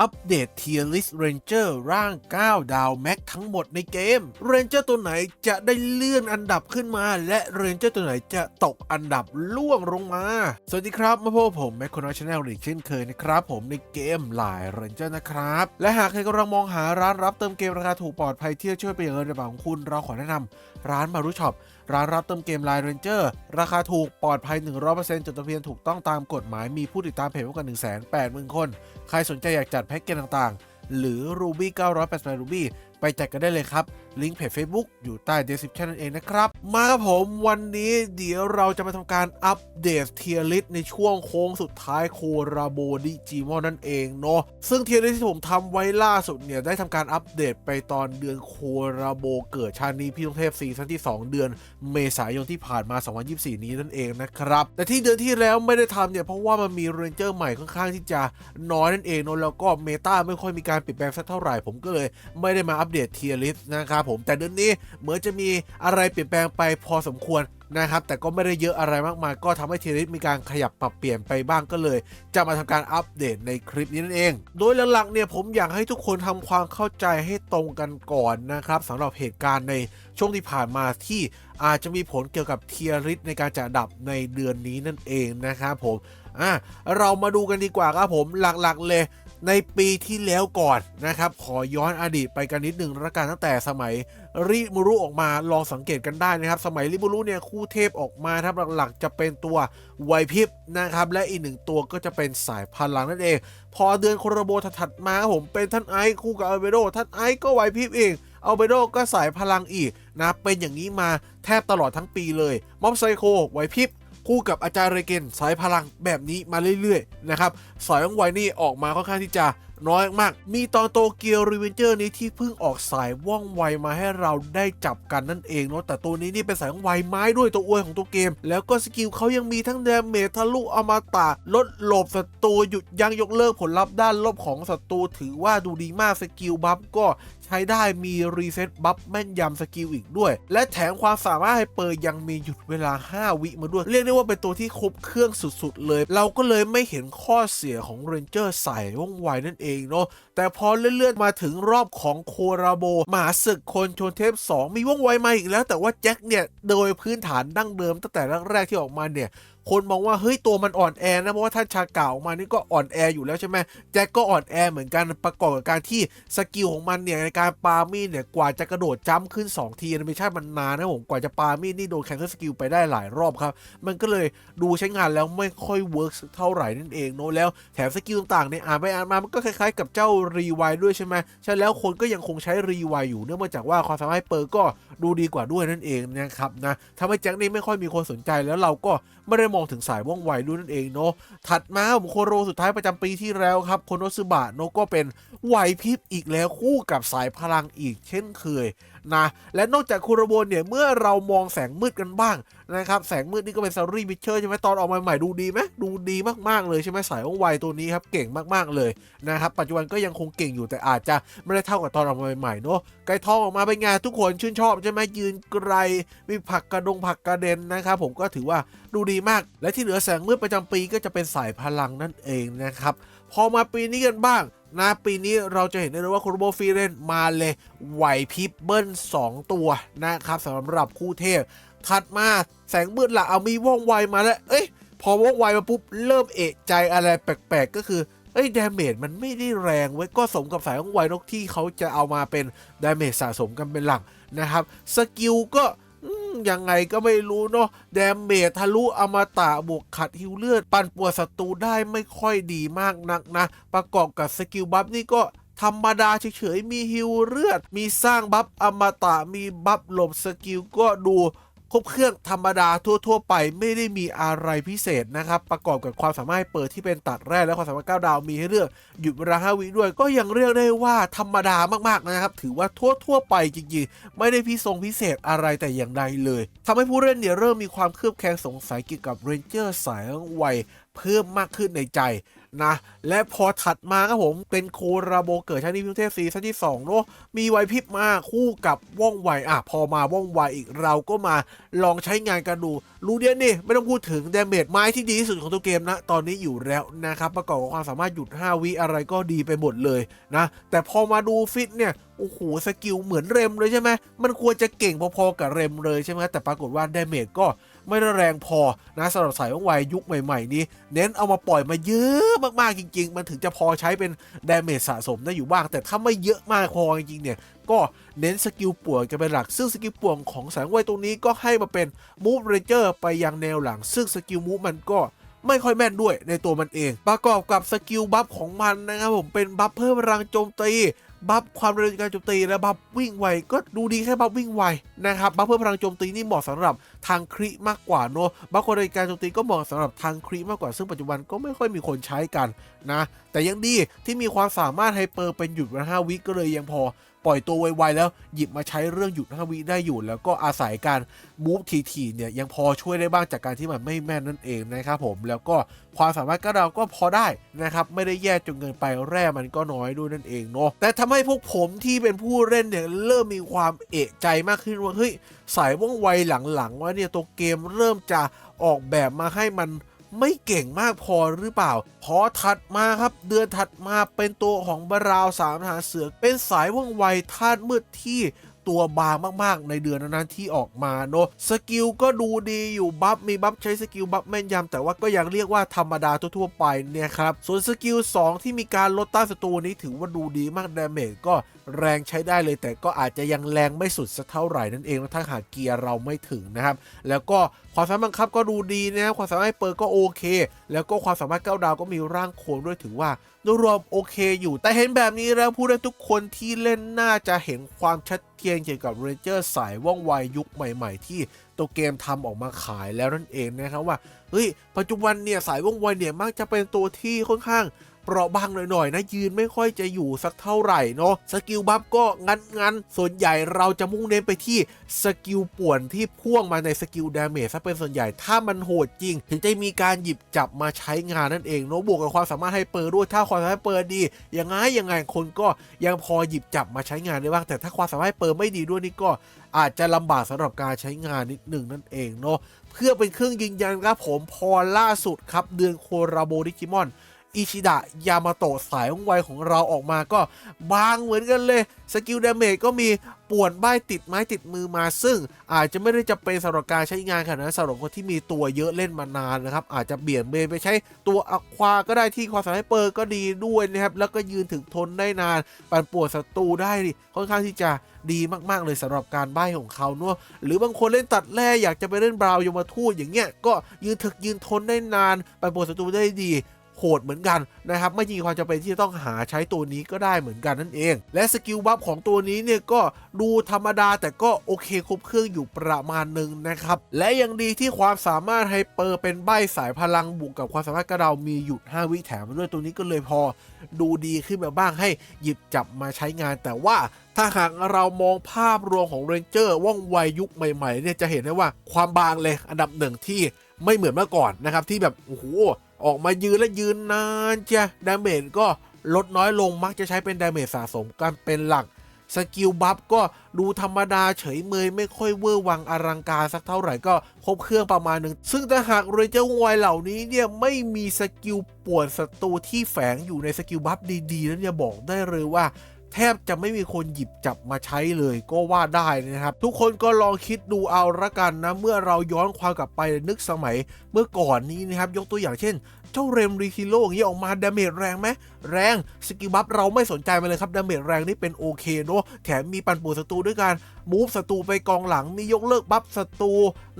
อัปเดต Tier List Ranger ร่าง 9 ดาวแม็กทั้งหมดในเกม Ranger ตัวไหนจะได้เลื่อนอันดับขึ้นมา และ Ranger ตัวไหนจะตกอันดับล่วงลงมา สวัสดีครับ มาพบกับผมแมคโครชแนลอีกเช่นเคยนะครับ ผมในเกมหลาย Ranger นะครับ และหากใครกำลังมองหาร้านรับเติมเกมราคาถูกปลอดภัยที่จะช่วยประหยัดเงินในกระเป๋าของคุณ เราขอแนะนำร้านมารุช็อป ร้านรับเติมเกมไลน์เรนเจอร์ราคาถูกปลอดภัย 100%จดทะเบียนถูกต้องตามกฎหมายมีผู้ติดตามเพจมากกว่า 180,000 คน ใครสนใจอยากจัดแพ็กเกจต่างๆ หรือ Ruby 988 Ruby ไปจัดกันได้เลยครับ ลิงก์เพจ Facebook อยู่ใต้ description นั่นเองนะครับ มาครับผมวันนี้เดี๋ยวเราจะมาทำการอัปเดตเทียริสในช่วงโค้งสุดท้ายโคราโบดิจิมอนนั่นเองเนาะซึ่งเทียริสที่ผมทำไว้ล่าสุดเนี่ย ได้ทำการอัปเดตไปตอนเดือนโคราโบเกิดชาตินี้พี่ตงเทพซีซั่นที่ 2 เดือนเมษายนที่ผ่านมา 2024 นี้นั่นเองนะครับ แต่ที่เดือนที่แล้วไม่ได้ทำเนี่ยเพราะว่ามันมีเรนเจอร์ใหม่ค่อนข้างที่จะน้อยนั่นเองเนอะแล้วก็เมตาไม่ค่อยมีการเปลี่ยนแปลงสักเท่าไหร่ผมก็เลย ไม่ได้มาอัปเดตเทียริสนะครับผมแต่เดือนนี้เหมือนจะมีอะไรเปลี่ยนแปลงไปพอสมควรนะครับแต่ก็ไม่ได้เยอะอะไรมากมาย ก็ทำให้เทียริสมีการขยับปรับเปลี่ยนไปบ้างก็เลย จะมาทำการอัปเดตในคลิปนี้นั่นเอง โดยหลักๆเนี่ยผมอยากให้ทุกคนทำความเข้าใจให้ตรงกันก่อนนะครับสำหรับเหตุการณ์ในช่วงที่ผ่านมาที่อาจจะมีผลเกี่ยวกับเทียริสในการจัดดับในเดือนนี้นั่นเองนะครับผมอะเรามาดูกันดีกว่าครับผมหลักๆเลย ในปีที่แล้วก่อนนะครับ ขอย้อนอดีตไปกันนิดหนึ่งละกันตั้งแต่สมัยริมูรุออกมาลองสังเกตกันได้นะครับ สมัยริมูรุเนี่ยคู่เทพออกมาครับหลักๆ จะเป็นตัวไวพิบนะครับ และอีกหนึ่งตัวก็จะเป็นสายพลังนั่นเอง พอเดือนโครโบถัดมาครับผมเป็นท่านไอซ์คู่กับอัลเบโดท่านไอซ์ก็ไวพิบเองอัลเบโดก็สายพลังอีกนะเป็นอย่างนี้มาแทบตลอดทั้งปีเลยม็อบไซโคไวพิบ คู่กับอาจารย์เรเกนสายพลังแบบนี้มาเรื่อยๆนะครับสายว่องไวนี่ออกมาค่อนข้างที่จะน้อยมาก มีตอนโตเกียวรีเวนเจอร์นี้ที่เพิ่งออกสายว่องไวมาให้เราได้จับกันนั่นเองเนาะ แต่ตัวนี้นี่เป็นสายว่องไวไม้ด้วยตัวอวยของตัวเกม แล้วก็สกิลเขายังมีทั้งเดเมจทะลุอมตะลดหลบศัตรูหยุดยั้งยกเลิกผลลัพธ์ด้านลบของศัตรูถือว่าดูดีมากสกิลบัฟก็ ช้ได้มีรีเซ็ตบัฟแม่นยำสกิลอีกด้วย และแถมความสามารถให้เปิดยังมีหยุดเวลา 5 วิมาด้วย เรียกได้ว่าเป็นตัวที่ครบเครื่องสุดๆ เลย เราก็เลยไม่เห็นข้อเสียของเรนเจอร์ใสายว่องไวนั่นเองเนาะแต่พอเลื่อนๆมาถึงรอบของโคราโบมหาศึกคนชนเทพ 2 มีว่องไวมาอีกแล้ว แต่ว่าแจ็คเนี่ยโดยพื้นฐานดั้งเดิมตั้งแต่แรกๆที่ออกมาเนี่ย คนมองว่าเฮ้ยตัวมันอ่อนแอนะเพราะว่าท่านชาเก่ามานี่ก็อ่อนแออยู่แล้วใช่ไหมแจ็คก็อ่อนแอเหมือนกันประกอบกับการที่สกิลของมันเนี่ยในการปามีดเนี่ยกว่าจะกระโดดจ้ำขึ้น 2 ทีแอนิเมชันมันนานนะผมกว่าจะปามีดนี่โดนแคนเซิลสกิลไปได้หลายรอบครับ มันก็เลยดูใช้งานแล้วไม่ค่อยเวิร์กเท่าไหร่นั่นเองเนอะแล้วแถมสกิลต่างๆเนี่ยอ่านไปอ่านมามันก็คล้ายๆ กับเจ้ารีไวด้วยใช่ไหมใช่แล้วคนก็ยังคงใช้รีไวอยู่เนื่องมาจากว่าความสามารถเปิร์ก็ดูดีกว่าด้วยนั่นเองนะครับนะทำให้แจ็คนี่ไม่ค่อยมีคนสนใจแล้วเราก็ไม่ได้มองถึงสายว่องไวด้วยนั่นเองเนาะถัดมาผมโคโรสุดท้ายประจำปีที่แล้วครับโคโนซึบะโนก็เป็นไหวพริบอีกแล้วคู่กับสายพลังอีกเช่นเคยนะและนอกจากคูโรโบนเนี่ยเมื่อเรามองแสงมืดกันบ้างนะครับแสงมืดนี่ก็เป็นซารีบิเชอร์ใช่ไหมตอนออกมาใหม่ดูดีไหมดูดีมากๆเลยใช่ไหมสายว่องไวตัวนี้ครับเก่งมากๆเลยนะครับปัจจุบันก็ยังคงเก่งอยู่แต่อาจจะไม่ได้เท่ากับตอนออกมาใหม่ๆเนาะไก่ทองออกมาเป็นไงทุกคนชื่นชอบใช่ไหมยืนไกลมีผักกระดงผักกระเด็นนะครับผมก็ถือว่าดูดีมากและที่เหลือแสงมืดประจำปีก็จะเป็นสายพลังนั่นเองนะครับ พอมาปีนี้กันบ้างนะปีนี้เราจะเห็นได้เลยว่าโคโรโบฟีเรนมาเลยไหวพริบเบิ้ล 2 ตัวนะครับสำหรับคู่เทพ ถัดมาแสงมืดละเอามีว่องไวมาแล้ว เอ้ย พอว่องไวมาปุ๊บ เริ่มเอะใจอะไรแปลกๆ ก็คือเอ้ยดาเมจมันไม่ได้แรงเว้ย ก็สมกับสายว่องไวนกที่เขาจะเอามาเป็นดาเมจสะสมกันเป็นหลักนะครับ สกิลก็ ยังไงก็ไม่รู้เนาะแดมเมจทะลุอมตะบวกขัดฮิวเลือด ปั่นป่วนศัตรูได้ไม่ค่อยดีมากนักนะ ประกอบกับสกิลบัฟนี่ก็ธรรมดาเฉยๆ มีฮิวเลือด มีสร้างบัฟอมตะ มีบัฟหลบสกิลก็ดู ครบเครื่องธรรมดาทั่ว ๆ ไปไม่ได้มีอะไรพิเศษนะครับ ประกอบกับความสามารถเปิดที่เป็นตัดแรกและความสามารถก้าวดาวมีให้เลือกหยุดเวลา5วิด้วย ก็ยังเรียกได้ว่าธรรมดามากๆนะครับ ถือว่าทั่ว ๆ ไปจริงๆ ไม่ได้พิทรงพิเศษอะไรแต่อย่างใดเลยทำให้ผู้เล่นเนี่ยเริ่มมีความเครือบแคลงสงสัยเกี่ยวกับเรนเจอร์สายไวเพิ่มมากขึ้นในใจ นะ และพอถัดมาครับผมเป็นโคราโบเกิดชาติพิเทพซีซั่นที่2เนอะมีไวพริบมาคู่กับว่องไวอะพอมาว่องไวอีกเราก็มาลองใช้งานกันดูรู้เดียนนี่ไม่ต้องพูดถึงดเมจไม้ที่ดีที่สุดของตัวเกมนะ ตอนนี้อยู่แล้วนะครับ ประกอบกับความสามารถหยุด 5 วิอะไรก็ดีไปหมดเลยนะ แต่พอมาดูฟิตเนี่ยโอ้โหสกิลเหมือนเรมเลยใช่ไหมมันควรจะเก่งพอๆกับเรมเลยใช่ไหมแต่ปรากฏว่าดเมจก็ ไม่ได้แรงพอนะสำหรับสายว่องไวยุคใหม่ๆนี้ เน้นเอามาปล่อยมาเยอะมากๆจริง ๆ มันถึงจะพอใช้เป็นดาเมจสะสมได้อยู่บ้าง แต่ถ้าไม่เยอะมากพอจริงๆเนี่ยก็เน้นสกิลป่วนกันเป็นหลัก ซึ่งสกิลป่วนของแสงไวตรงนี้ก็ให้มาเป็น Move Ranger ไปยังแนวหลัง ซึ่งสกิล Move มันก็ไม่ค่อยแม่นด้วยในตัวมันเอง ประกอบกับสกิลบัฟของมันนะครับผมเป็นบัฟเพิ่มพลังโจมตี บัฟความเร็วในการโจมตีและบัฟวิ่งไวก็ดูดีแค่บัฟวิ่งไวนะครับบัฟเพิ่มพลังโจมตีนี่เหมาะสำหรับทางคริมากกว่าเนอะบัฟความเร็วในการโจมตีก็เหมาะสำหรับทางคริมากกว่าซึ่งปัจจุบันก็ไม่ค่อยมีคนใช้กันนะแต่ยังดีที่มีความสามารถไฮเปอร์เป็นหยุดวันห้าวิก็เลยยังพอ ปล่อยตัวไวๆแล้วหยิบมาใช้เรื่องหยุด5วิได้อยู่ แล้วก็อาศัยการมูฟทีๆเนี่ยยังพอช่วยได้บ้างจากการที่มันไม่แม่นนั่นเองนะครับผมแล้วก็ความสามารถก็เราก็พอได้นะครับไม่ได้แย่จนเกินไปแร่มันก็น้อยด้วยนั่นเองเนาะแต่ทำให้พวกผมที่เป็นผู้เล่นเนี่ยเริ่มมีความเอะใจมากขึ้นว่าเฮ้ยสายว่องไวหลังๆว่าเนี่ยตัวเกมเริ่มจะออกแบบมาให้มัน ไม่เก่งมากพอหรือเปล่า พอถัดมาครับเดือนถัดมาเป็นตัวของบาราวสามทหารเสือเป็นสายว่องไวธาตุมืดที่ตัวบางมากๆ ในเดือนนั้นที่ออกมาเนอะสกิลก็ดูดีอยู่บัฟมีบัฟใช้สกิลบัฟแม่นยำแต่ว่าก็ยังเรียกว่าธรรมดาทั่วๆไปเนี่ยครับส่วนสกิล 2 ที่มีการลดต้านศัตรูนี้ถือว่าดูดีมากดาเมจก็แรงใช้ได้เลย แต่ก็อาจจะยังแรงไม่สุดสักเท่าไหร่นั่นเองถ้าหากเกียร์เราไม่ถึงนะครับ แล้วก็ความสามารถบังคับก็ดูดีนะครับความสามารถเปิดก็โอเค แล้วก็ความสามารถก้าวดาวก็มีร่างโคลนด้วยถือว่าโดยรวมโอเคอยู่ แต่เห็นแบบนี้แล้วผู้เล่นทุกคนที่เล่นน่าจะเห็นความชัดเจนเกี่ยวกับเรนเจอร์สายว่องไวยุคใหม่ ๆ ที่ตัวเกมทำออกมาขายแล้วนั่นเองนะครับว่าเฮ้ยปัจจุบันเนี่ยสายว่องไวเนี่ยมักจะเป็นตัวที่ค่อนข้าง เปราะบางหน่อยๆนะยืนไม่ค่อยจะอยู่สักเท่าไหร่เนาะสกิลบัฟก็งันๆส่วนใหญ่เราจะมุ่งเน้นไปที่สกิลป่วนที่พ่วงมาในสกิลดาเมจซะเป็นส่วนใหญ่ถ้ามันโหดจริง ถึงจะมีการหยิบจับมาใช้งานนั่นเองเนาะบวกกับความสามารถให้เปิดด้วยถ้าความสามารถเปิดดียังไงยังไงคนก็ยังพอหยิบจับมาใช้งานได้บ้างแต่ถ้าความสามารถเปิดไม่ดีด้วยนี่ก็อาจจะลำบากสำหรับการใช้งานนิดหนึ่งนั่นเองเนาะเพื่อเป็นเครื่องยืนยันครับผมพอล่าสุดครับเดือนโคราโบดิจิมอน อิชิดะยามาโตะสายว่องไวของเราออกมาก็บางเหมือนกันเลย สกิลดาเมจก็มีป่วนใบติดไม้ติดมือมาซึ่ง อาจจะไม่ได้จะเป็นสำหรับการใช้งานขนาดนั้นสำหรับคนที่มีตัวเยอะเล่นมานานนะครับ อาจจะเบี่ยงเบนไปใช้ตัวอควาก็ได้ที่ความสามารถเปิดก็ดีด้วยนะครับ แล้วก็ยืนถึงทนได้นาน ปั่นป่วนศัตรูได้ค่อนข้างที่จะดีมากๆเลยสำหรับการใบ้ของเขาเนอะหรือบางคนเล่นตัดแร่อยากจะไปเล่นบราวยมทูตอย่างเงี้ยก็ยืนถึกยืนทนได้นาน ปั่นป่วนศัตรูได้ดี โหดเหมือนกันนะครับไม่มีความจำเป็นที่จะต้องหาใช้ตัวนี้ก็ได้เหมือนกันนั่นเอง และสกิลบัฟของตัวนี้เนี่ยก็ดูธรรมดาแต่ก็โอเคครบเครื่องอยู่ประมาณหนึ่งนะครับและยังดีที่ความสามารถไฮเปอร์เป็นใบสายพลังบวกกับความสามารถกระเดามีหยุด 5 วิแถมมาด้วยตัวนี้ก็เลยพอ ดูดีขึ้นมาบ้างให้หยิบจับมาใช้งาน แต่ว่าถ้าหากเรามองภาพรวมของเรนเจอร์ว่องไวยุคใหม่ๆเนี่ยจะเห็นได้ว่าความบางเลยอันดับหนึ่งที่ไม่เหมือนเมื่อก่อนนะครับที่แบบโอ้โห ออกมายืนและยืนนานจ้ะดาเมจก็ลดน้อยลงมักจะใช้เป็นดาเมจสะสมกันเป็นหลักสกิลบัฟก็ดูธรรมดาเฉยเมยไม่ค่อยเวอร์วังอลังการสักเท่าไหร่ก็ครบเครื่องประมาณหนึ่ง ซึ่งถ้าหากเรเจอร์วายเหล่านี้เนี่ยไม่มีสกิลป่วนศัตรูที่แฝงอยู่ในสกิลบัฟดีๆนั้นจะบอกได้เลยว่า แทบจะไม่มีคนหยิบจับมาใช้เลยก็ว่าได้นะครับ ทุกคนก็ลองคิดดูเอาละกันนะ เมื่อเราย้อนความกลับไปนึกสมัยเมื่อก่อนนี้นะครับ ยกตัวอย่างเช่น เจ้าเรมรีคิโลอย่างนี้ออกมาดาเมจแรงไหมแรงสกิบัฟเราไม่สนใจมันเลยครับดาเมจแรงนี่เป็นโอเคเนอะแถมมีปันปูศัตรูด้วยการมูฟศัตรูไปกองหลังมียกเลิกบัฟศัตรู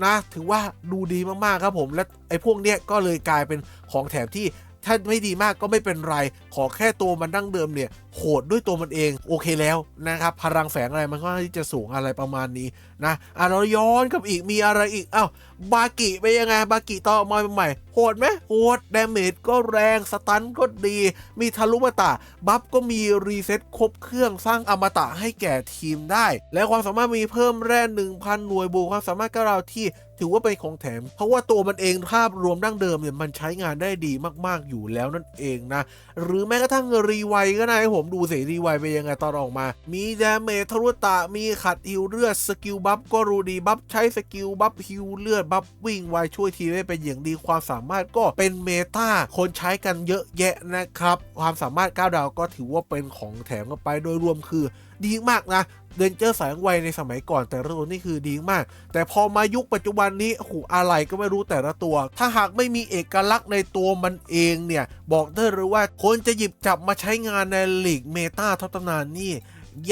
นะ ถือว่าดูดีมากๆครับผมและไอ้พวกเนี้ยก็เลยกลายเป็นของแถมที่ ถ้าไม่ดีมากก็ไม่เป็นไร ขอแค่ตัวมันดั้งเดิมเนี่ยโหดด้วยตัวมันเองโอเคแล้วนะครับพลังแฝงอะไรมันก็ที่จะสูงอะไรประมาณนี้นะอะเราย้อนกับอีกมีอะไรอีกอ้าวบากิไปนยังไงบากิต่อมาใหม่โหดไหมโหดดาเมจก็แรงสตันก็ดี มีทะลุมาตะบัฟก็มีรีเซ็ตครบเครื่องสร้างอมตะให้แก่ทีมได้ และความสามารถมีเพิ่มแร่1,000 หน่วยบวกความสามารถก็เราที่ ถือว่าเป็นของแถม เพราะว่าตัวมันเองภาพรวมดั้งเดิมเนี่ยมันใช้งานได้ดีมากๆอยู่แล้วนั่นเองนะ หรือแม้กระทั่งรีไวก็ได้ให้ผมดูเสรีไวเป็นยังไงตอนออกมา มีดาเมจทะลุตะมีขัดฮิวเลือดสกิลบัฟก็รู้ดีบัฟใช้สกิลบัฟฮิวเลือดบัฟวิ่งไวช่วยทีได้เป็นอย่างดีความสามารถก็เป็นเมตาคนใช้กันเยอะแยะนะครับ ความสามารถ9ดาวก็ถือว่าเป็นของแถมกันไปโดยรวมคือดีมากนะ เดนเจอร์สายไวในสมัยก่อนแต่ละตัวนี่คือดีมาก แต่พอมายุคปัจจุบันนี้โอ้โหอะไรก็ไม่รู้แต่ละตัว ถ้าหากไม่มีเอกลักษณ์ในตัวมันเองเนี่ย บอกได้เลยว่าคนจะหยิบจับมาใช้งานในลีกเมตาท็อปตนานนี่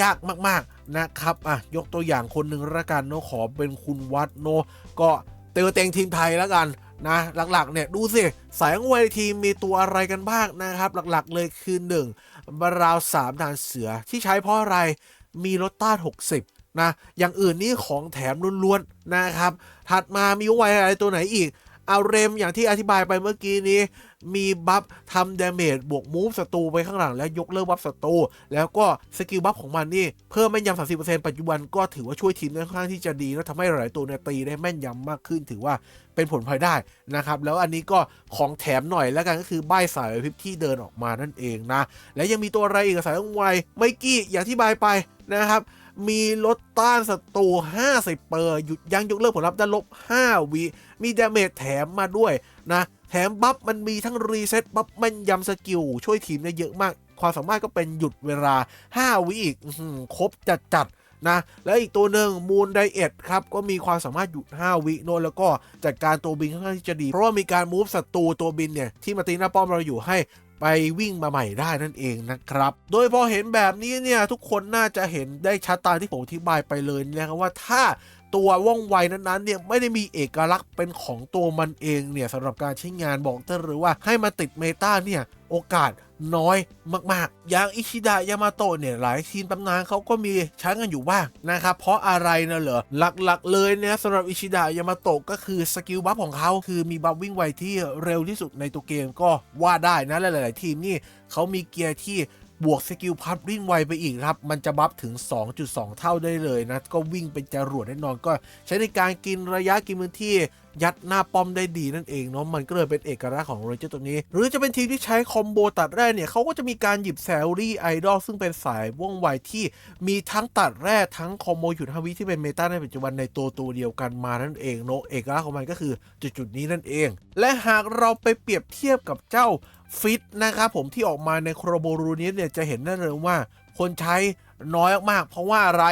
ยากมากๆนะครับอะยกตัวอย่างคนหนึ่งละกันเนาะขอเป็นคุณวัดเนาะก็เตอเต็งทีมไทยแล้วกันนะหลักๆเนี่ยดูสิสายไวทีมมีตัวอะไรกันบ้างนะครับ หลักๆเลยคือ 1 บราวสามดานเสือที่ใช้เพราะอะไร มีรถต้าน60 นะ อย่างอื่นนี่ของแถมล้วนๆนะครับ ถัดมามีไวอะไรตัวไหนอีก เอาเรมอย่างที่อธิบายไปเมื่อกี้นี้ มีบัฟทำดาเมจบวกมูฟศัตรูไปข้างหลัง แล้วยกเลิกบัฟศัตรูแล้วก็สกิลบัฟของมันนี่เพิ่มแม่นยำ30%ปัจจุบันก็ถือว่าช่วยทีมได้ค่อนข้างที่จะดีแล้วทำให้หลายตัวเนี่ยตีได้แม่นยำมากขึ้นถือว่าเป็นผลพลอยได้นะครับ แล้วอันนี้ก็ของแถมหน่อยแล้วกันก็คือใบสายพิบที่เดินออกมานั่นเองนะ และยังมีตัวอะไรอีกสายไวไมกี้อย่างที่บายไปนะครับมีลดต้านศัตรู 50 เปอร์ หยุดยั้งยกเลิกผลลัพธ์ด้านลบ 5 วิ มีดาเมจแถมมาด้วยนะ แถมบัฟมันมีทั้งรีเซ็ตบัฟแม่นยำสกิล ช่วยทีมได้เยอะมาก ความสามารถก็เป็นหยุดเวลา 5 วิอีกอครบจัดจัดๆนะแล้วอีกตัวหนึ่งมูนไดเอทครับก็มีความสามารถหยุด 5 วิโนนแล้วก็จัดการตัวบินค่อนข้างที่จะดี เพราะว่ามีการมูฟศัตรูตัวบินเนี่ยที่มาตีหน้าป้อมเราอยู่ให้ไปวิ่งมาใหม่ได้นั่นเองนะครับ โดยพอเห็นแบบนี้เนี่ยทุกคนน่าจะเห็นได้ชัดตามที่ผมอธิบายไปเลยนะครับว่าถ้า ตัวว่องไวนั้นๆเนี่ยไม่ได้มีเอกลักษณ์เป็นของตัวมันเองเนี่ยสำหรับการใช้งานบอกได้เลยว่าให้มาติดเมตาเนี่ยโอกาสน้อยมาก ๆ อย่างอิชิดะยามาโตะเนี่ยหลายทีมตำนานเขาก็มีใช้กันอยู่บ้างนะครับ เพราะอะไรนะเหรอ หลักๆ เลยเนี่ยสำหรับอิชิดะยามาโตะก็คือสกิลบัฟของเขาคือมีบัฟวิ่งไวที่เร็วที่สุดในตัวเกมก็ว่าได้นะหลาย ๆ ทีมนี่เขามีเกียร์ที่ บวกสกิลพัดวิ่งไวไปอีกครับ มันจะบัฟถึง 2.2 เท่าได้เลยนะ ก็วิ่งเป็นจรวดแน่นอนก็ใช้ในการกินระยะกินพื้นที่ยัดหน้าป้อมได้ดีนั่นเองเนาะมันก็เลยเป็นเอกลักษณ์ของโรเจอร์ตัวนี้ หรือจะเป็นทีมที่ใช้คอมโบตัดแร่เนี่ยเขาก็จะมีการหยิบแซลลี่ไอดอลซึ่งเป็นสายว่องไวที่มีทั้งตัดแร่ทั้งคอมโบหยุดฮาวิที่เป็นเมตาในปัจจุบันในตัวตัวเดียวกันมานั่นเองเนาะเอกลักษณ์ของมันก็คือจุดๆนี้นั่นเอง และหากเราไปเปรียบเทียบกับเจ้า ฟิตนะครับผมที่ออกมาในโครโบรูนี้เนี่ยจะเห็นได้เลยว่า คนใช้น้อยมาก เพราะว่าอะไร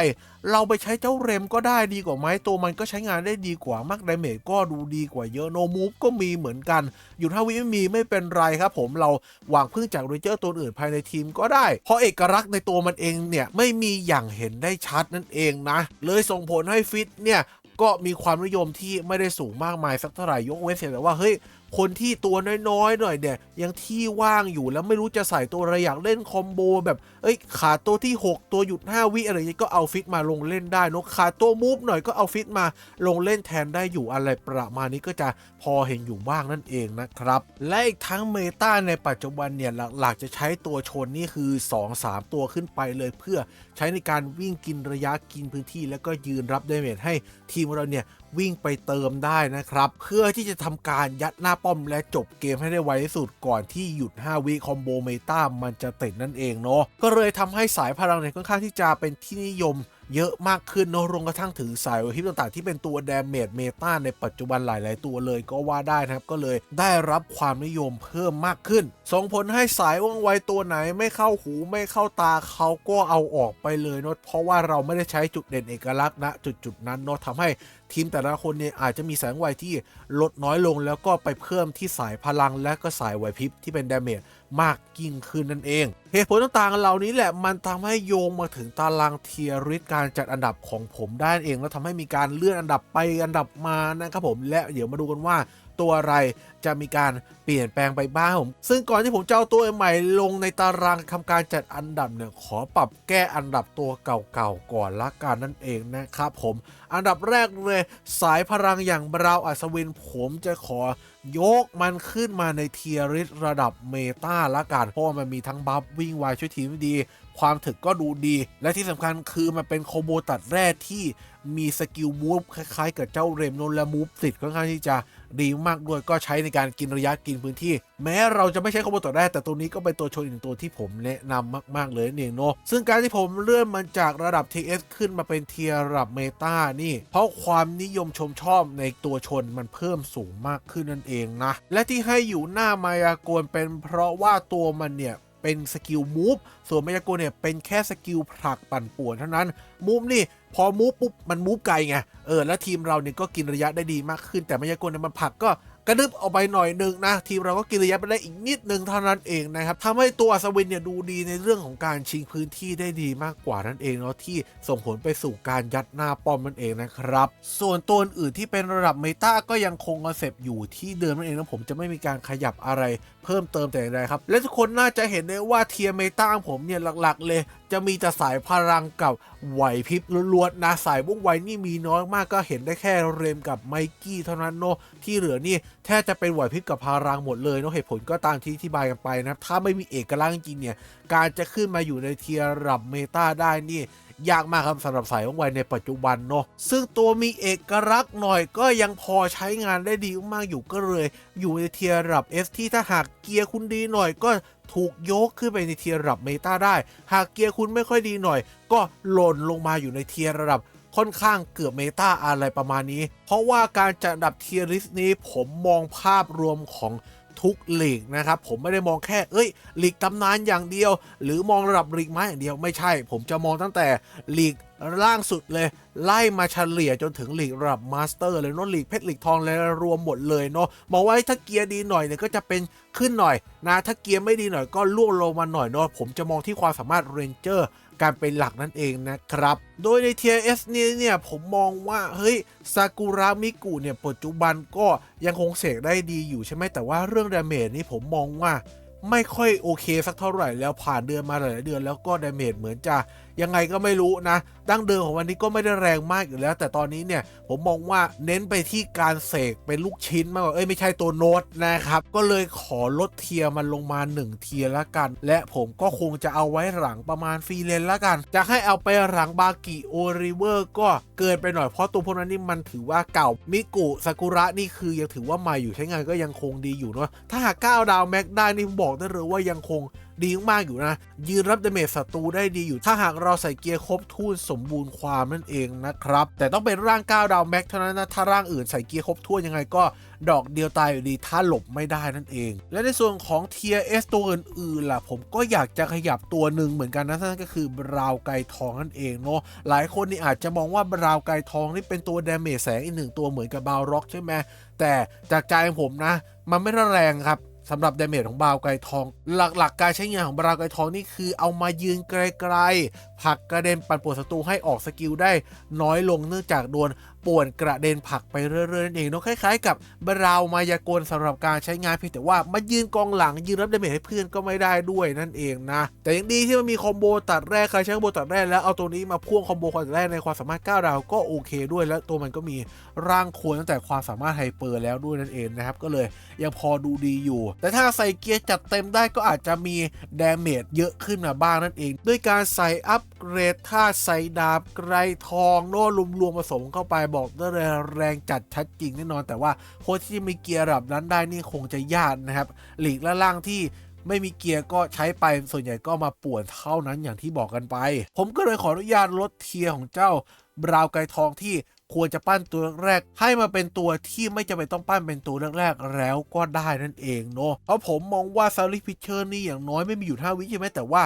เราไปใช้เจ้าเรมก็ได้ดีกว่าไหมตัวมันก็ใช้งานได้ดีกว่ามากไดเมจก็ดูดีกว่าเยอะโนมูฟก็มีเหมือนกัน อยู่ท่าวิไม่มีไม่เป็นไรครับผมเราหวังพึ่งจากเรเจอร์ตัวอื่นภายในทีมก็ได้ เพราะเอกลักษณ์ในตัวมันเองเนี่ย ไม่มีอย่างเห็นได้ชัดนั่นเองนะ เลยส่งผลให้ฟิตเนี่ยก็มีความนิยมที่ไม่ได้สูงมากมายสักเท่าไหร่ยกเว้นเสียแต่ว่าเฮ้ย คนที่ตัวน้อยๆหน่อยเนี่ยยังที่ว่างอยู่แล้วไม่รู้จะใส่ตัวอะไรอยากเล่นคอมโบแบบเอ้ยขาดตัวที่ 6 ตัวหยุด 5 วิอะไรอย่างงี้ก็เอาฟิตมาลงเล่นได้นอะขาดตัวมูฟหน่อยก็เอาฟิตมาลงเล่นแทนได้อยู่อะไรประมาณนี้ก็จะพอเห็นอยู่บ้างนั่นเองนะครับ และอีกทั้งเมตาในปัจจุบันเนี่ยหลักๆจะใช้ตัวชนนี่คือ 2-3 ตัวขึ้นไปเลยเพื่อใช้ในการวิ่งกินระยะกินพื้นที่ แล้วก็ยืนรับไดาเมจให้ทีมเราเนี่ย วิ่งไปเติมได้นะครับ เพื่อที่จะทำการยัดหน้าป้อมและจบเกมให้ได้ไวที่สุดก่อนที่หยุด 5 วิคอมโบเมตามันจะติดนั่นเองเนาะก็เลยทำให้สายพลังเนี่ยค่อนข้างที่จะเป็นที่นิยมเยอะมากขึ้นเนอะรวมกระทั่งถึงสายฮิปต่างๆ ที่เป็นตัวดาเมจเมตาในปัจจุบันหลาย ๆ ตัวเลยก็ว่าได้นะครับ ก็เลยได้รับความนิยมเพิ่มมากขึ้น ส่งผลให้สายว่องไวตัวไหนไม่เข้าหูไม่เข้าตาเขาก็เอาออกไปเลยเนอะเพราะว่าเราไม่ได้ใช้จุดเด่นเอกลักษณ์ณจุดๆนั้นเนอะทำให้ ทีมแต่ละคนเนี่ยอาจจะมีแสงไวที่ลดน้อยลง แล้วก็ไปเพิ่มที่สายพลังและก็สายไหวพริบที่เป็นดาเมจมากยิ่งขึ้นนั่นเอง เหตุผลต่างๆเหล่านี้แหละมันทำให้โยงมาถึงตารางเทียริสการจัดอันดับของผมได้นั่นเอง แล้วทำให้มีการเลื่อนอันดับไปอันดับมานะครับผมและเดี๋ยวมาดูกันว่า ตัวอะไร จะมีการเปลี่ยนแปลงไปบ้างผม ซึ่งก่อนที่ผมจะเอาตัวใหม่ลงในตารางทำการจัดอันดับเนี่ยขอปรับแก้อันดับตัวเก่าๆก่อนละกันนั่นเองนะครับผม อันดับแรกเลยสายพลังอย่างบราวอัศวินผมจะขอยกมันขึ้นมาในเทียริสระดับเมตาละกันเพราะว่ามันมีทั้งบัฟวิ่งไวช่วยทีมด้ดี ความถึกก็ดูดี และที่สำคัญคือมันเป็นโคโบตัดแร่ที่มีสกิลมูฟคล้ายๆ กับเจ้าเรมโนและมูฟติดค่อนข้างที่จะ ดีมากด้วยก็ใช้ในการกินระยะกินพื้นที่ แม้เราจะไม่ใช้โคโบตัดแร่แต่ตัวนี้ก็เป็นตัวโชว์อีกหนึ่งตัวที่ผมแนะนำมาก ๆ เลยนั่นเองเนาะซึ่งการที่ผมเลื่อนมันจากระดับ TS ขึ้นมาเป็นเทียร์ระดับเมตานี่ เพราะความนิยมชมชอบในตัวชนมันเพิ่มสูงมากขึ้นนั่นเองนะ และที่ให้อยู่หน้ามายากลเป็นเพราะว่าตัวมันเนี่ย เป็นสกิลมูฟส่วนมายากลเนี่ยเป็นแค่สกิลผลักปั่นป่วนเท่านั้นมูฟนี่พอมูฟปุ๊บมันมูฟไกลไงเออแล้วทีมเราเนี่ยก็กินระยะได้ดีมากขึ้นแต่มายากลเนี่ยมันผลักก็ กระดึบออกไปหน่อยหนึ่งนะทีมเราก็กินระยะไปได้อีกนิดหนึ่งเท่านั้นเองนะครับทำให้ตัวอัศวินเนี่ยดูดีในเรื่องของการชิงพื้นที่ได้ดีมากกว่านั่นเองเนาะที่ส่งผลไปสู่การยัดหน้าป้อมนั่นเองนะครับ ส่วนตัวอื่นที่เป็นระดับเมตาก็ยังคงคอนเซปต์อยู่ที่เดิมนั่นเองนะผมจะไม่มีการขยับอะไรเพิ่มเติมแต่อย่างใดครับ และทุกคนน่าจะเห็นได้ว่าเทียเมตาของผมเนี่ยหลักๆ เลย จะมีแต่สายพลังกับไหวพริบล้วนๆนะสายบุ้งไวนี่มีน้อยมากก็เห็นได้แค่เรมกับไมกี้เท่านั้นเนาะที่เหลือนี่แทบจะเป็นไหวพริบกับพลังหมดเลยเนาะเหตุผลก็ตามที่อธิบายกันไปนะถ้าไม่มีเอกลักษณ์จริงเนี่ยการจะขึ้นมาอยู่ในเทียร์รับเมตาได้นี่ยากมากครับสำหรับสายว่องไวในปัจจุบันเนาะซึ่งตัวมีเอกลักษณ์หน่อยก็ยังพอใช้งานได้ดีมากอยู่ก็เลย อยู่ในเทียร์ระดับ S ที่ถ้าหากเกียร์คุณดีหน่อยก็ ถูกยกขึ้นไปในเทียร์ระดับเมตาได้ หากเกียร์คุณไม่ค่อยดีหน่อย ก็หล่นลงมาอยู่ในเทียร์ระดับค่อนข้างเกือบเมตาอะไรประมาณนี้ เพราะว่าการจัดอันดับเทียริสนี้ผมมองภาพรวมของ ทุกลีกนะครับ ผมไม่ได้มองแค่เอ้ยลีกตำนานอย่างเดียว หรือมองระดับลีกไม้อย่างเดียวไม่ใช่ ผมจะมองตั้งแต่ลีกล่างสุดเลย ไล่มาเฉลี่ยจนถึงลีกระดับมาสเตอร์เลยเนาะลีกเพชรลีกทองเลยรวมหมดเลยเนาะมองว่าถ้าเกียร์ดีหน่อยเนี่ยก็จะเป็นขึ้นหน่อยนะถ้าเกียร์ไม่ดีหน่อยก็ล่วงลงมาหน่อยเนาะผมจะมองที่ความสามารถเรนเจอร์ การเป็นหลักนั่นเองนะครับ โดยใน TIS นี้เนี่ยผมมองว่าเฮ้ยซากุระมิกุเนี่ยปัจจุบันก็ยังคงเสกได้ดีอยู่ใช่ไหมแต่ว่าเรื่องดาเมจนี่ผมมองว่าไม่ค่อยโอเคสักเท่าไหร่แล้วผ่านเดือนมาหลายเดือนแล้วก็ดาเมจเหมือนจะยังไงก็ไม่รู้นะ ดั้งเดิมของวันนี้ก็ไม่ได้แรงมากอยู่แล้ว แต่ตอนนี้เนี่ยผมมองว่าเน้นไปที่การเสกเป็นลูกชิ้นมากกว่าเอ้ยไม่ใช่ตัวโน้ตนะครับ ก็เลยขอลดเทียร์มันลงมา 1 เทียร์ละกัน และผมก็คงจะเอาไว้หลังประมาณฟรีเลนละกัน จะให้เอาไปหลังบากิโอริเวอร์ก็เกินไปหน่อยเพราะตัวพวกนั้นนี่มันถือว่าเก่ามิกุซากุระนี่คือยังถือว่าใหม่อยู่ใช้งานก็ยังคงดีอยู่เนาะถ้าหาก9ดาวแม็กได้นี่ผมบอกได้เลยว่ายังคง ดีมากอยู่นะ ยืนรับดาเมจศัตรูได้ดีอยู่ ถ้าหากเราใส่เกียร์ครบถ้วนสมบูรณ์ความนั่นเองนะครับ แต่ต้องเป็นร่าง9ดาวแม็กเท่านั้นนะ ถ้าร่างอื่นใส่เกียร์ครบถ้วนยังไงก็ดอกเดียวตายอยู่ดีถ้าหลบไม่ได้นั่นเอง และในส่วนของเทียเอสตัวอื่นๆล่ะ ผมก็อยากจะขยับตัวหนึ่งเหมือนกันนะนั่นก็คือบราวไกทองนั่นเองเนาะหลายคนนี่อาจจะมองว่าบราวไกทองนี่เป็นตัวดาเมจแสงอีกหนึ่งตัวเหมือนกับบาวร็อกใช่ไหมแต่จากใจผมนะ มันไม่ได้แรงครับ สำหรับดาเมจของบราวไกทอง หลักๆการใช้งานของบราวไกทองนี่คือเอามายืนไกลๆ ผักกระเด็นปั่นป่วนศัตรูให้ออกสกิลได้น้อยลงเนื่องจากโดนป่วนกระเด็นผักไปเรื่อยๆนั่นเองเนาะคล้ายๆ กับบราวมายากลสำหรับการใช้งานเพียงแต่ว่ามายืนกองหลังยืนรับดาเมจให้เพื่อนก็ไม่ได้ด้วยนั่นเองนะ แต่ยังดีที่มันมีคอมโบตัดแรกใครใช้คอมโบตัดแรกแล้วเอาตัวนี้มาพ่วงคอมโบความตัดแรกในความสามารถ9ดาวก็โอเคด้วยและตัวมันก็มีร่างควรตั้งแต่ความสามารถไฮเปอร์แล้วด้วยนั่นเองนะครับก็เลยยังพอดูดีอยู่ แต่ถ้าใส่เกียร์จัดเต็มได้ก็อาจจะมีดาเมจเยอะขึ้นมาบ้างนั่นเอง ด้วยการใส่อัปเกรดท่าใส่ดาบไกรทองโน่รวมๆผสมเข้าไปบอกได้เลยแรงจัดชัดจริงแน่นอน แต่ว่าคนที่มีเกียร์ระดับนั้นได้นี่คงจะยากนะครับหลีกและล่างที่ไม่มีเกียร์ก็ใช้ไปส่วนใหญ่ก็มาป่วนเท่านั้นอย่างที่บอกกันไป ผมก็เลยขออนุญาตลดเทียร์ของเจ้าบราวไกรทองที่ควรจะปั้นตัวแรกให้มาเป็นตัวที่ไม่จำเป็นต้องปั้นเป็นตัวแรกๆแล้วก็ได้นั่นเองเนาะเพราะผมมองว่าซาริพิเชอร์นี่อย่างน้อยไม่มีอยู่ท่าวิใช่ไหมแต่ว่า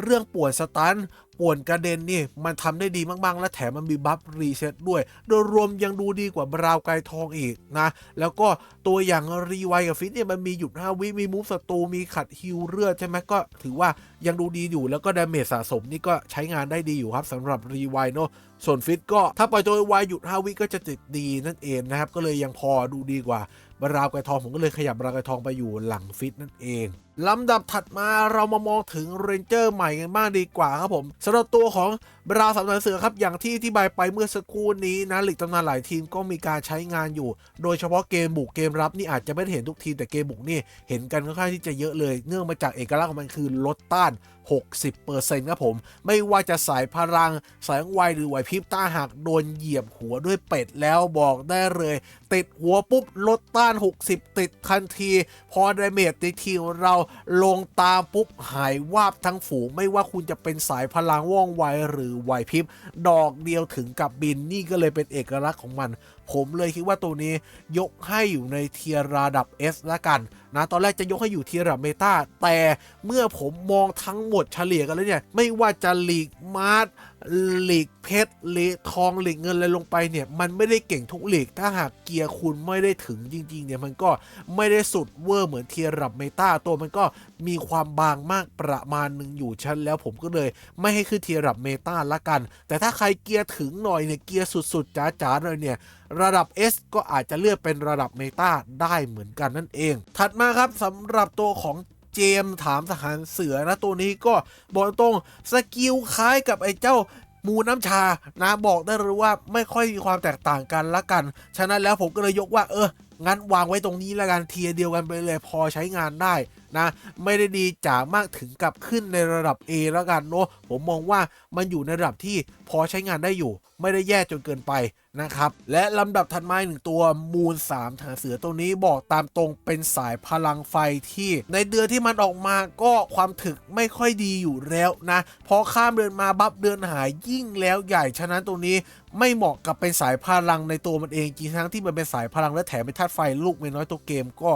เรื่องป่วนสตัน ป่วนกระเด็นนี่มันทำได้ดีมากๆ และแถมมันมีบัฟรีเซ็ตด้วย โดยรวมยังดูดีกว่าบราวน์ไกทองอีกนะ แล้วก็ตัวอย่างรีไวกับฟิตเนี่ยมันมีหยุด5วิมีมูฟศัตรูมีขัดฮิวเลือดใช่ไหมก็ถือว่ายังดูดีอยู่แล้วก็ดาเมจสะสมนี่ก็ใช้งานได้ดีอยู่ครับสำหรับรีไวเนาะส่วนฟิตก็ถ้าปล่อยตัวไวหยุด5วิก็จะติดดีนั่นเองนะครับก็เลยยังพอดูดีกว่าบราวไกทองผมก็เลยขยับบราวไกทองไปอยู่หลังฟิตนั่นเอง ลำดับถัดมาเรามามองถึงเรนเจอร์ใหม่กันบ้างดีกว่าครับผมสำหรับตัวของบราสามสายเสือครับอย่างที่ที่บายไปเมื่อสักครู่นี้นะหลีกตำนานหลายทีมก็มีการใช้งานอยู่ โดยเฉพาะเกมบุกเกมรับนี่อาจจะไม่ได้เห็นทุกทีมแต่เกมบุกนี่เห็นกันค่อนข้างที่จะเยอะเลย เนื่องมาจากเอกลักษณ์ของมันคือลดต้าน 60%ครับผม ไม่ว่าจะสายพลัง สายไวหรือไหวพริบต้าหากโดนเหยียบหัวด้วยเป็ดแล้วบอกได้เลย ติดหัวปุ๊บลดต้าน 60 ติดทันที พอดาเมจในทีมเราลงตามปุ๊บหายวาบทั้งฝูงไม่ว่าคุณจะเป็นสายพลังว่องไวหรือไหวพริบ ดอกเดียวถึงกับบินนี่ก็เลยเป็นเอกลักษณ์ของมัน ผมเลยคิดว่าตัวนี้ยกให้อยู่ในเทียร์ระดับ S ละกันนะตอนแรกจะยกให้อยู่เทียร์ระดับเมตาแต่เมื่อผมมองทั้งหมดเฉลี่ยกันแล้วเนี่ย ไม่ว่าจะลีกมาร์ ทลีกเพชรลีกทองหลีกเงินอะไรลงไปเนี่ย มันไม่ได้เก่งทุกหลีก ถ้าหากเกียร์คุณไม่ได้ถึงจริง ๆ เนี่ย มันก็ไม่ได้สุดเวอร์เหมือนเทียร์ับเมตาตัวมันก็มีความบางมากประมาณหนึ่งอยู่ชั้นแล้วผมก็เลยไม่ให้ขึ้นเทียร์ับเมตาละกัน แต่ถ้าใครเกียร์ถึงหน่อยเนี่ยเกียร์สุดๆจ๋าๆเลยเนี่ยระดับ S ก็อาจจะเลือกเป็นระดับเมตาได้เหมือนกันนั่นเอง ถัดมาครับสำหรับตัวของ เจมถามทหารเสือนะตัวนี้ก็บอกตรงสกิลคล้ายกับไอ้เจ้ามูน้ำชานะบอกได้เลยว่าไม่ค่อยมีความแตกต่างกันละกัน ฉะนั้นแล้วผมก็เลยยกว่าเอองั้นวางไว้ตรงนี้ละกันเทียเดียวกันไปเลยพอใช้งานได้ นะ ไม่ได้ดีจ๋ามากถึงกับขึ้นในระดับ A แล้วกันเนาะผมมองว่ามันอยู่ในระดับที่พอใช้งานได้อยู่ ไม่ได้แย่จนเกินไปนะครับ และลำดับถัดมาหนึ่งตัวมูล3ทหารเสือตัวนี้บอกตามตรงเป็นสายพลังไฟที่ ในเดือนที่มันออกมาก็ความถึกไม่ค่อยดีอยู่แล้วนะพอข้ามเดือนมาบัฟเดือนหายยิ่งแล้วใหญ่ฉะนั้นตัวนี้ไม่เหมาะกับเป็นสายพลังในตัวมันเองจริงทั้งที่มันเป็นสายพลังและแถมเป็นธาตุไฟลูกไม่น้อยตัวเกมก็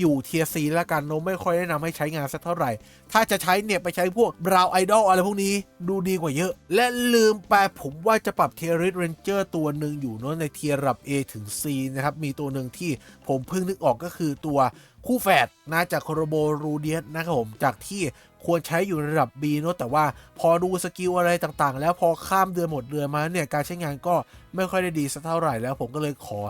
อยู่เทียซีแล้วกันโนไม่ค่อยแนะนำให้ใช้งานสักเท่าไหร่ ถ้าจะใช้เนี่ยไปใช้พวกบราวไอดอลอะไรพวกนี้ดูดีกว่าเยอะ และลืมไปผมว่าจะปรับเทียริสเรนเจอร์ตัวหนึ่งอยู่เนาะในเทียระดับ A ถึง C นะครับมีตัวหนึ่งที่ผมเพิ่งนึกออกก็คือตัวคู่แฝดนะจากโคโรโบรูเดียสนะครับผมจากที่ ควรใช้อยู่ระดับ B เนาะแต่ว่าพอดูสกิลอะไรต่างๆ แล้วพอข้ามเดือนหมดเดือนมาเนี่ยการใช้งานก็ไม่ค่อยได้ดีสักเท่าไหร่แล้วผมก็เลยขอ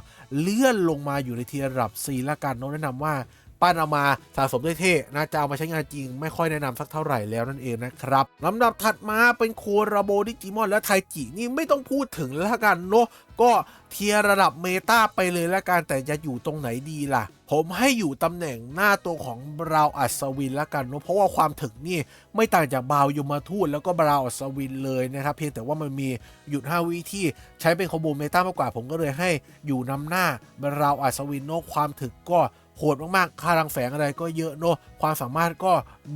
เลื่อนลงมาอยู่ในเทียระดับ C ละกันเนาะแนะนำว่าปั้นเอามาสะสมได้เท่นะจะเอามาใช้งานจริง ไม่ค่อยแนะนำสักเท่าไหร่แล้วนั่นเองนะครับลำดับถัดมาเป็นโคราโบดิจิมอนและไทจินี่ไม่ต้องพูดถึงแล้วกันเนาะก็เทียร์ระดับเมตาไปเลยละกันแต่จะอยู่ตรงไหนดีล่ะผมให้อยู่ตำแหน่งหน้าตัวของบราวอัศวินละกันเนาะเพราะว่าความถึงนี่ไม่ต่างจากบาวยมทูตแล้วก็บราวอัศวินเลยนะครับเพียงแต่ว่ามันมีหยุด5วิที่ใช้เป็นคอมโบเมตามากกว่า ผมก็เลยให้อยู่นำหน้าบราวอัศวินเนาะความถึกก็โหดมากๆค่ารังแฝงอะไรก็เยอะเนอะความสามารถก็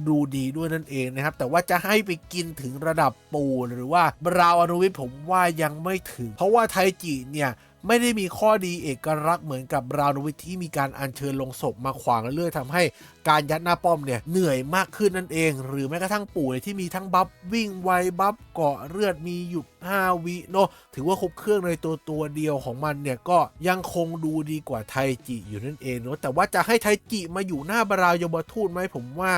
ดูดีด้วยนั่นเองนะครับ แต่ว่าจะให้ไปกินถึงระดับปูหรือว่าบราวอนุวิทย์ผมว่ายังไม่ถึง เพราะว่าไทจิเนี่ย ไม่ได้มีข้อดีเอกลักษณ์เหมือนกับราวนวิทที่มีการอัญเชิญลงศพมาขวางเรื่อยทำให้การยัดหน้าป้อมเนี่ยเหนื่อยมากขึ้นนั่นเอง หรือแม้กระทั่งปู่เนี่ยที่มีทั้งบัฟวิ่งไวบัฟเกาะเลือดมีหยุด5วิเนาะถือว่าครบเครื่องในตัวตัวเดียวของมันเนี่ยก็ยังคงดูดีกว่าไทจิอยู่นั่นเองเนาะแต่ว่าจะให้ไทจิมาอยู่หน้าบราวยบทูตไหมผมว่า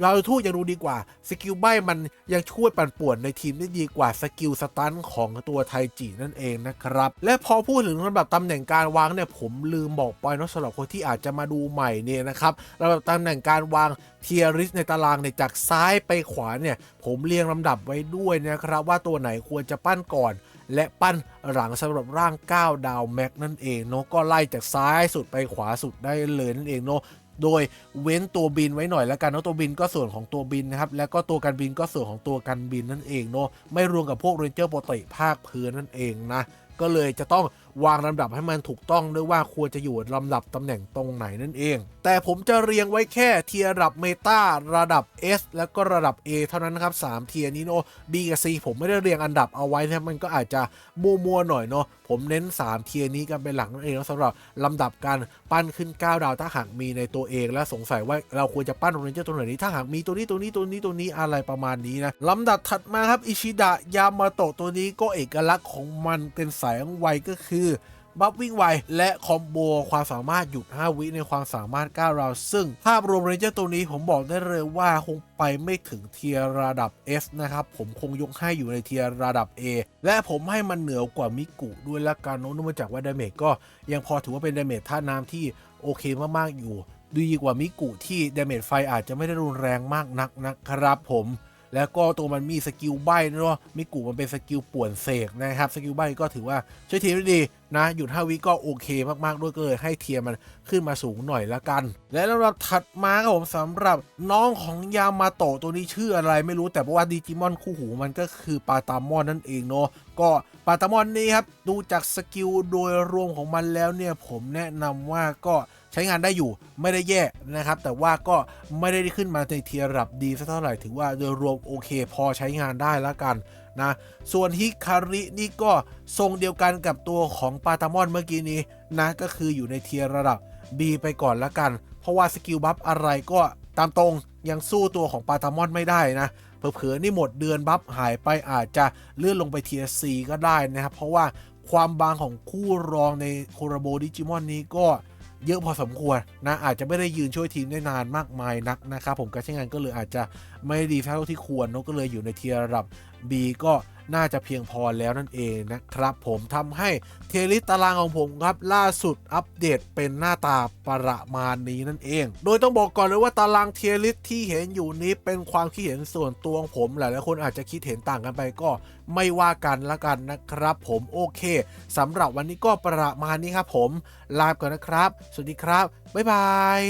เราทูตยังดูดีกว่า สกิลใบมันยังช่วยปั่นป่วนในทีมได้ดีกว่าสกิลสตันของตัวไทจินั่นเองนะครับ และพอพูดถึงระดับตำแหน่งการวางเนี่ยผมลืมบอกไปนะสำหรับคนที่อาจจะมาดูใหม่เนี่ยนะครับระดับตำแหน่งการวางเทียริสในตารางเนี่ยจากซ้ายไปขวาเนี่ยผมเรียงลำดับไว้ด้วยนะครับ ว่าตัวไหนควรจะปั้นก่อนและปั้นหลังสำหรับร่าง 9 ดาวแม็กนั่นเองเนาะก็ไล่จากซ้ายสุดไปขวาสุดได้เลยนั่นเองเนาะ โดยเว้นตัวบินไว้หน่อยแล้วกันเนาะตัวบินก็ส่วนของตัวบินนะครับ แล้วก็ตัวการบินก็ส่วนของตัวการบินนั่นเองเนาะไม่รวมกับพวกเรนเจอร์ปกติภาคพื้นนั่นเองนะก็เลยจะต้อง วางลำดับให้มันถูกต้องด้วยว่าควรจะอยู่ลำดับตำแหน่งตรงไหนนั่นเอง แต่ผมจะเรียงไว้แค่เทียร์ระดับเมตาระดับ S แล้วก็ระดับ A เท่านั้นนะครับ3เทียร์นี้เนาะ B กับ C ผมไม่ได้เรียงอันดับเอาไว้นะมันก็อาจจะมัวๆหน่อยเนาะผมเน้น 3 เทียร์นี้กันเป็นหลักนั่นเองสำหรับลำดับการปั้นขึ้น 9 ดาวถ้าหากมีในตัวเอง และสงสัยว่าเราควรจะปั้นเรนเจอร์ตัวไหนนี้ถ้าหากมีตัวนี้ตัวนี้ตัวนี้ตัวนี้อะไรประมาณนี้นะลำดับถัดมาครับอิชิดะยามาโตะตัวนี้ก็เอกลักษณ์ของมันเป็นสายไวก็คือบัฟวิ่งไว และคอมโบความสามารถหยุด 5 วิในความสามารถ 9 ราว ซึ่งภาพรวมเรนเจอร์ตัวนี้ผมบอกได้เลยว่าคงไปไม่ถึงเทียร์ระดับ S นะครับ ผมคงยกให้อยู่ในเทียร์ระดับ A และผมให้มันเหนือกว่ามิกุด้วยละกันเนอะเนื่องมาจากว่าดาเมจก็ยังพอถือว่าเป็นดาเมจท่าน้ำที่โอเคมาก ๆ อยู่ ดีกว่ามิกุที่ดาเมจไฟอาจจะไม่ได้รุนแรงมากนักนะครับผม แล้วก็ตัวมันมีสกิลใบเนาะมิกูมันเป็นสกิลป่วนเสกนะครับ สกิลใบ้ก็ถือว่าช่วยทีมได้ดี นะหยุด5วิก็โอเคมากๆด้วยก็เลยให้เทียมันขึ้นมาสูงหน่อยละกัน และลำดับถัดมาครับผมสำหรับน้องของยามาโตะตัวนี้ชื่ออะไรไม่รู้แต่ว่าดิจิมอนคู่หูมันก็คือปาตามอนนั่นเองเนาะก็ปาตามอนนี้ครับดูจากสกิลโดยรวมของมันแล้วเนี่ยผมแนะนำว่าก็ใช้งานได้อยู่ไม่ได้แย่นะครับ แต่ว่าก็ไม่ได้ขึ้นมาในเทียร์ระดับดีสักเท่าไหร่ถือว่าโดยรวมโอเค พอใช้งานได้แล้วกัน นะ ส่วนฮิคารินี่ก็ทรงเดียวกันกับตัวของปาตามอนเมื่อกี้นี้นะก็คืออยู่ในเทียร์ระดับ B ไปก่อนละกัน เพราะว่าสกิลบัฟอะไรก็ตามตรงยังสู้ตัวของปาตามอนไม่ได้นะเผลอๆนี่หมดเดือนบัฟหายไปอาจจะเลื่อนลงไปเทียร์ก็ได้นะครับ เพราะว่าความบางของคู่รองในโคราโบดิจิมอนนี้ก็เยอะพอสมควรนะอาจจะไม่ได้ยืนช่วยทีมได้นานมากมายนักนะครับผมการใช้งานก็เลยอาจจะไม่ดีเท่าที่ควรนก็เลยอยู่ในเทียร์ระดับ B ก็น่าจะเพียงพอแล้วนั่นเองนะครับผมทำให้เทลิสตารางของผมครับ ล่าสุดอัปเดตเป็นหน้าตาประมาณนี้นั่นเอง โดยต้องบอกก่อนเลยว่าตารางเทลิสที่เห็นอยู่นี้เป็นความคิดเห็นส่วนตัวของผมหลายๆคนอาจจะคิดเห็นต่างกันไปก็ไม่ว่ากันละกันนะครับ ผมโอเคสำหรับวันนี้ก็ประมาณนี้ครับผม ลาไปก่อนนะครับ สวัสดีครับบ๊ายบาย